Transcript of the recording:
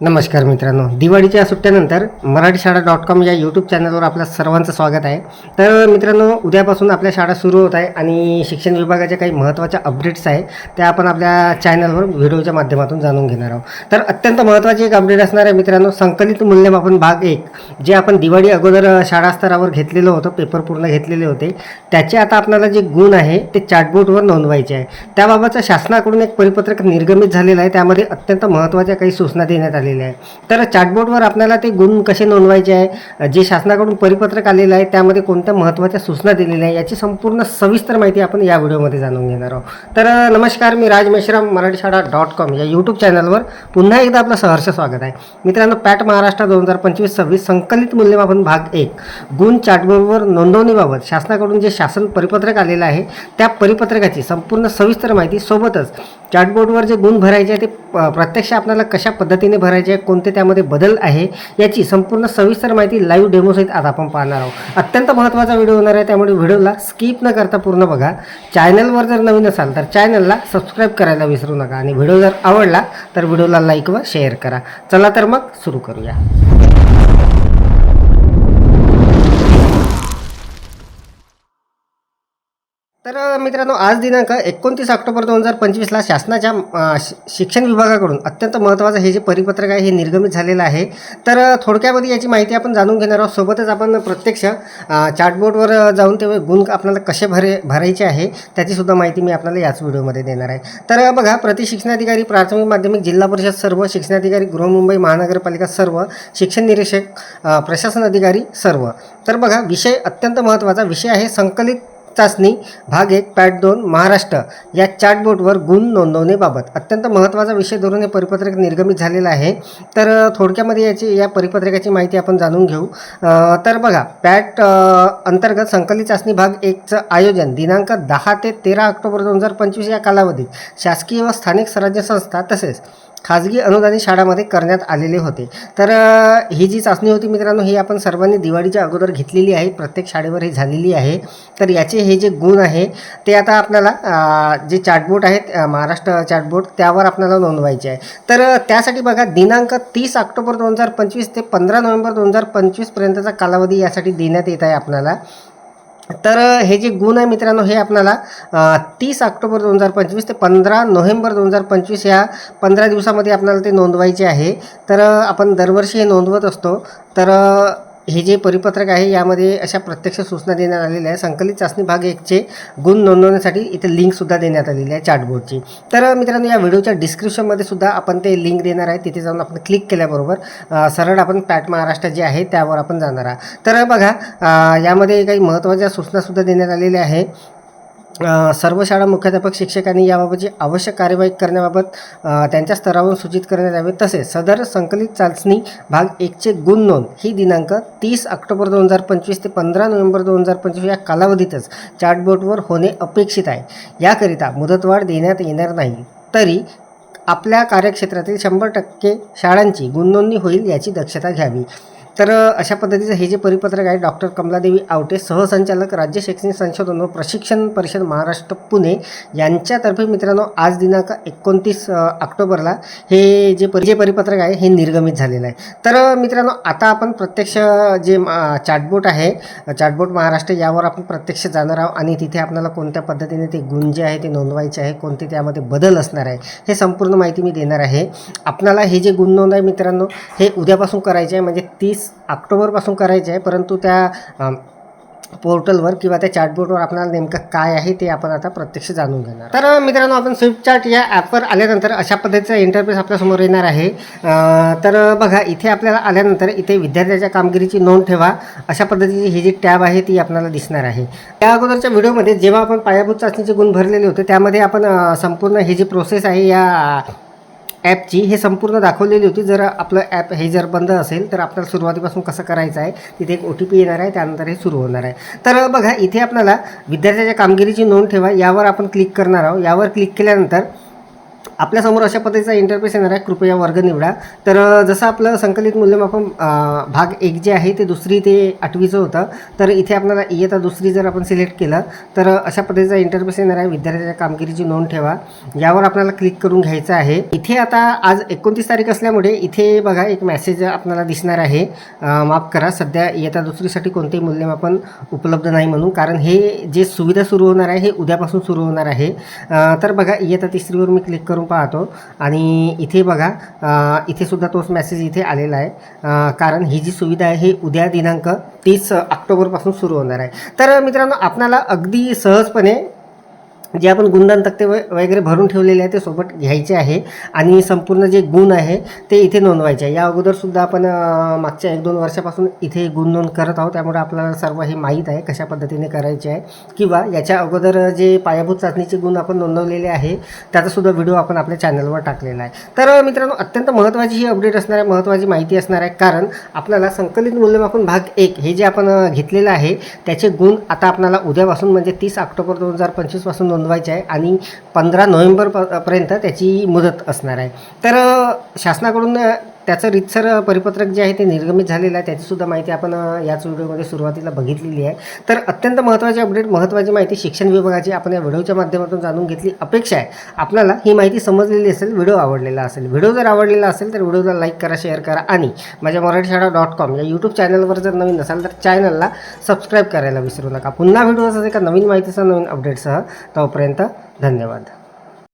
नमस्कार मित्रांनो. दिवाळीच्या सुट्ट्यानंतर मराठी शाळा डॉट कॉम या यूट्यूब चॅनलवर आपल्या सर्वांचं स्वागत आहे. तर मित्रांनो उद्यापासून आपल्या शाळा सुरू होत आहे आणि शिक्षण विभागाच्या काही महत्त्वाच्या अपडेट्स आहे त्या आपण आपल्या चॅनलवर व्हिडिओच्या माध्यमातून जाणून घेणार आहोत. तर अत्यंत महत्त्वाची एक अपडेट असणार आहे मित्रांनो संकलित मूल्यमापन भाग एक जे आपण दिवाळी अगोदर शाळा स्तरावर घेतलेलं होतं पेपर पूर्ण घेतलेले होते. त्याचे आता आपल्याला जे गुण आहे ते चार्टबोर्डवर नोंदवायचे आहे. त्याबाबतचं शासनाकडून एक परिपत्रक निर्गमित झालेलं आहे. त्यामध्ये अत्यंत महत्त्वाच्या काही सूचना देण्यात आल्या. आलेल्या आहे. तर चॅटबोर्डवर आपल्याला ते गुण कसे नोंदवायचे आहे? जे शासनाकडून परिपत्रक आलेलं आहे त्यामध्ये कोणत्या महत्त्वाच्या सूचना दिलेल्या आहे याची संपूर्ण सविस्तर माहिती आपण या व्हिडिओमध्ये जाणून घेणार आहोत. तर नमस्कार मी राज मेश्राम मराठी शाळा डॉट कॉम या यूट्यूब चॅनलवर पुन्हा एकदा आपलं सहर्ष स्वागत आहे. मित्रांनो पॅट महाराष्ट्र दोन हजार पंचवीस सव्वीस संकलित मूल्यमापन भाग एक गुण चॅटबोर्डवर नोंदवणीबाबत शासनाकडून जे शासन परिपत्रक आलेलं आहे त्या परिपत्रकाची संपूर्ण सविस्तर माहिती सोबतच चार्टबोर्डवर जे गुण भरायचे आहे ते प्रत्यक्ष आपल्याला कशा पद्धतीने भरायचे आहे कोणते त्यामध्ये बदल आहे याची संपूर्ण सविस्तर माहिती लाईव्ह डेमोसहित आज आपण पाहणार आहोत. अत्यंत महत्त्वाचा व्हिडिओ होणार आहे त्यामुळे व्हिडिओला स्किप न करता पूर्ण बघा. चॅनलवर जर नवीन असाल तर चॅनलला सबस्क्राईब करायला विसरू नका. आणि व्हिडिओ जर आवडला तर व्हिडिओला लाईक व शेअर करा. चला तर मग सुरू करूया. तर मित्रांनो आज दिनांक एकोणतीस ऑक्टोबर दोन हजार पंचवीसला शासनाच्या शि- शिक्षण विभागाकडून अत्यंत महत्त्वाचं हे जे परिपत्रक आहे हे निर्गमित झालेलं आहे. तर थोडक्यामध्ये याची माहिती आपण जाणून घेणार आहोत. सोबतच आपण प्रत्यक्ष चार्टबोर्डवर जाऊन ते गुण आपल्याला कसे भरे भरायचे आहे त्याचीसुद्धा माहिती मी आपल्याला याच व्हिडिओमध्ये देणार आहे. तर बघा प्रतिशिक्षणाधिकारी प्राथमिक माध्यमिक जिल्हा परिषद सर्व शिक्षणाधिकारी गृहमुंबई महानगरपालिका सर्व शिक्षण निरीक्षक प्रशासन अधिकारी सर्व. तर बघा विषय अत्यंत महत्त्वाचा विषय आहे संकलित चाचणी भाग एक पॅट दोन महाराष्ट्र या चॅटबोटवर गुण नोंदवणेबाबत अत्यंत महत्त्वाचा विषय धरून हे परिपत्रक निर्गमित झालेलं आहे. तर थोडक्यामध्ये याची या परिपत्रकाची माहिती आपण जाणून घेऊ. तर बघा पॅट अंतर्गत संकलित चाचणी भाग एकचं आयोजन दिनांक दहा ते तेरा ऑक्टोबर दोन हजार पंचवीस या कालावधीत शासकीय व स्थानिक स्वराज्य संस्था तसेच खाजगी अनुदानित शाळामध्ये करण्यात आलेले होते. तर ही जी चाचणी होती मित्रांनो ही आपण सर्वांनी दिवाळीच्या अगोदर घेतलेली आहे. प्रत्येक शाळेवर ही झालेली आहे. तर याचे हे जे गुण आहे ते आता आपल्याला जे चार्टबोर्ड आहेत महाराष्ट्र चार्टबोर्ड त्यावर आपल्याला नोंदवायचे आहे. तर त्यासाठी बघा दिनांक तीस ऑक्टोबर दोन हजार पंचवीस ते पंधरा नोव्हेंबर दोन हजार पंचवीसपर्यंतचा कालावधी यासाठी देण्यात येत आहे आपल्याला. तर हे जे गुण आहे मित्रांनो हे आपल्याला तीस ऑक्टोबर दोन हजार पंचवीस ते पंधरा नोव्हेंबर दोन हजार पंचवीस या पंधरा दिवसामध्ये आपल्याला ते नोंदवायचे आहे. तर आपण दरवर्षी हे नोंदवत असतो. तर हे जे परिपत्रक आहे यामध्ये अशा प्रत्यक्ष सूचना देण्यात आलेल्या आहे संकलित चाचणी भाग एकचे गुण नोंदवण्यासाठी इथे लिंकसुद्धा देण्यात आलेली आहे चार्टबोर्डची तर मित्रांनो या व्हिडिओच्या डिस्क्रिप्शनमध्ये सुद्धा आपण ते लिंक देणार आहे. तिथे जाऊन आपण क्लिक केल्याबरोबर सरळ आपण पॅट महाराष्ट्र जे आहे त्यावर आपण जाणार आहात. तर बघा यामध्ये काही महत्त्वाच्या सूचनासुद्धा देण्यात आलेल्या आहे सर्व शाळा मुख्याध्यापक शिक्षकांनी याबाबतची आवश्यक कार्यवाही करण्याबाबत त्यांच्या स्तरावरून सूचित करण्यात यावे. तसेच सदर संकलित चाचणी भाग एकचे गुण नोंद ही दिनांक तीस ऑक्टोबर दोन हजार पंचवीस ते पंधरा नोव्हेंबर दोन हजार पंचवीस या कालावधीतच चार्टबोर्डवर होणे अपेक्षित आहे. याकरिता मुदतवाढ देण्यात येणार नाही. तरी आपल्या कार्यक्षेत्रातील शंभर टक्के शाळांची गुणनोंदणी होईल याची दक्षता घ्यावी. तर अशा पद्धतीचं हे जे परिपत्रक आहे डॉक्टर कमलादेवी आवटे सहसंचालक राज्य शैक्षणिक संशोधन व प्रशिक्षण परिषद महाराष्ट्र पुणे यांच्यातर्फे मित्रांनो आज दिनांक एकोणतीस ऑक्टोबरला हे जे परि जे परिपत्रक आहे हे निर्गमित झालेलं आहे. तर मित्रांनो आता आपण प्रत्यक्ष जे चार्टबोर्ड आहे चार्टबोर्ड महाराष्ट्र यावर आपण प्रत्यक्ष जाणार आहोत आणि तिथे आपल्याला कोणत्या पद्धतीने ते गुण जे आहे ते नोंदवायचे आहे कोणते त्यामध्ये बदल असणार आहे हे संपूर्ण माहिती मी देणार आहे. आपणाला हे जे गुण नोंद आहे मित्रांनो हे उद्यापासून करायचे आहे म्हणजे तीस ऑक्टोबरपासून करायचे आहे परंतु त्या पोर्टलवर किंवा त्या चार्टबोर्डवर आपल्याला नेमकं काय आहे ते आपण आता प्रत्यक्ष जाणून घेणार तर मित्रांनो आपण स्विफ्ट चार्ट या ॲपवर आल्यानंतर अशा पद्धतीचा इंटरफेस आपल्यासमोर येणार आहे. तर बघा इथे आपल्याला आल्यानंतर इथे विद्यार्थ्याच्या कामगिरीची नोंद ठेवा. अशा पद्धतीची ही जी टॅब आहे ती आपल्याला दिसणार आहे. त्या अगोदरच्या व्हिडिओमध्ये जेव्हा आपण पायाभूत चाचणीचे गुण भरलेले होते त्यामध्ये आपण संपूर्ण ही जी प्रोसेस आहे या ॲपची हे संपूर्ण दाखवलेली होती. जर आपलं ॲप हे जर बंद असेल तर आपल्याला सुरुवातीपासून कसं करायचं आहे तिथे एक ओ टी पी येणार आहे त्यानंतर हे सुरू होणार आहे. तर बघा इथे आपल्याला विद्यार्थ्याच्या कामगिरीची नोंद ठेवा. यावर आपण क्लिक करणार आहोत. यावर क्लिक केल्यानंतर आपल्यासमोर अशा पद्धतीचा इंटरफेस येणार आहे. कृपया वर्ग निवडा. तर जसं आपलं संकलित मूल्यमापन भाग एक जे आहे ते दुसरी ते आठवीचं होतं. तर इथे आपल्याला इयता दुसरी जर आपण सिलेक्ट केलं तर अशा पद्धतीचा इंटरफेस येणार आहे. विद्यार्थ्याच्या कामगिरीची नोंद ठेवा. यावर आपल्याला क्लिक करून घ्यायचं आहे. इथे आता आज एकोणतीस तारीख असल्यामुळे इथे बघा एक मेसेज आपल्याला दिसणार आहे. माफ करा सध्या इयता दुसरीसाठी कोणतेही मूल्यमापन उपलब्ध नाही म्हणून. कारण हे जे सुविधा सुरू होणार आहे हे उद्यापासून सुरू होणार आहे. तर बघा इयता तिसरीवर मी क्लिक करून पाहतो. आणि इथे बघा इथेसुद्धा तोच मेसेज इथे आलेला आहे. कारण ही जी सुविधा आहे ही उद्या दिनांक तीस ऑक्टोबरपासून सुरू होणार आहे. तर मित्रांनो आपणाला अगदी सहजपणे जे आपण गुणदान तक्ते व- वगैरे भरून ठेवलेले आहे ते सोबत घ्यायचे आहे. आणि संपूर्ण जे गुण आहे ते इथे नोंदवायचे आहे. या अगोदरसुद्धा आपण मागच्या एक दोन वर्षापासून इथे गुण नोंद करत आहोत. त्यामुळे आपल्याला सर्व हे माहीत आहे कशा पद्धतीने करायचे आहे. किंवा याच्या अगोदर जे पायाभूत चाचणीचे गुण आपण नोंदवलेले आहे त्याचासुद्धा व्हिडिओ आपण आपल्या चॅनलवर टाकलेला आहे. तर मित्रांनो अत्यंत महत्त्वाची ही अपडेट असणार आहे महत्त्वाची माहिती असणार आहे. कारण आपल्याला संकलित मूल्यमापन भाग एक हे जे आपण घेतलेलं आहे त्याचे गुण आता आपल्याला उद्यापासून म्हणजे तीस ऑक्टोबर दोन हजार पंचवीसपासून नोंदवायचे आहे आणि पंधरा नोव्हेंबर पर्यंत त्याची मुदत असणार आहे. तर शासनाकडून त्याचं रितसर परिपत्रक जे आहे ते निर्गमित झालेलं आहे. त्याचीसुद्धा माहिती आपण याच व्हिडिओमध्ये सुरुवातीला बघितलेली आहे. तर अत्यंत महत्त्वाची अपडेट महत्त्वाची माहिती शिक्षण विभागाची आपण या व्हिडिओच्या माध्यमातून जाणून घेतली. अपेक्षा आहे. आपल्याला ही माहिती समजलेली असेल व्हिडिओ आवडलेला असेल. व्हिडिओ जर आवडलेला असेल तर व्हिडिओला लाईक करा शेअर करा आणि माझ्या मराठी शाळा डॉट कॉम या यूट्यूब चॅनलवर जर नवीन असाल तर चॅनलला सबस्क्राईब करायला विसरू नका. पुन्हा व्हिडिओ एका नवीन माहितीसह नवीन अपडेटसह तोपर्यंत धन्यवाद.